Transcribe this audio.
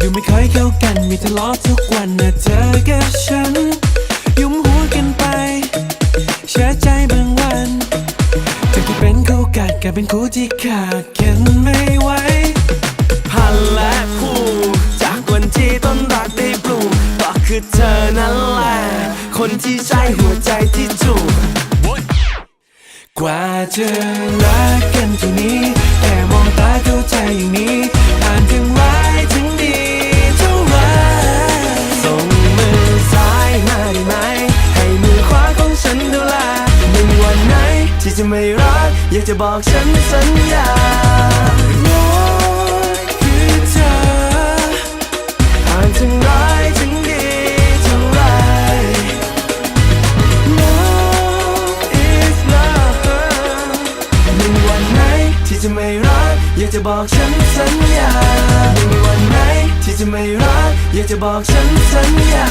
ดูไม่เคยเข้ากันมีทะเลาะทุกวันนะเธอกับฉัน ยุ่มหัวกันไป เชื่อใจบางวันจากที่เป็นคู่กัดกลายเป็นคู่ที่ขาดกันไม่ไหวพันและคู่จากวันที่ต้นรักได้ปลูกก็คือเธอนั่นแหละ คนที่ใช่หัวใจที่ถูกกว่าจะรักกันเท่านี้ ที่จะไม่รัก อยากจะบอกฉันสัญญารักคือเธอผ่านถึงร้ายถึงดีเท่าไร Love is love หนึ่งวันไหนที่จะไม่รัก อยากจะบอกฉันสัญญาหนึ่งวันไหนที่จะไม่รัก อยากจะบอกฉันสัญญา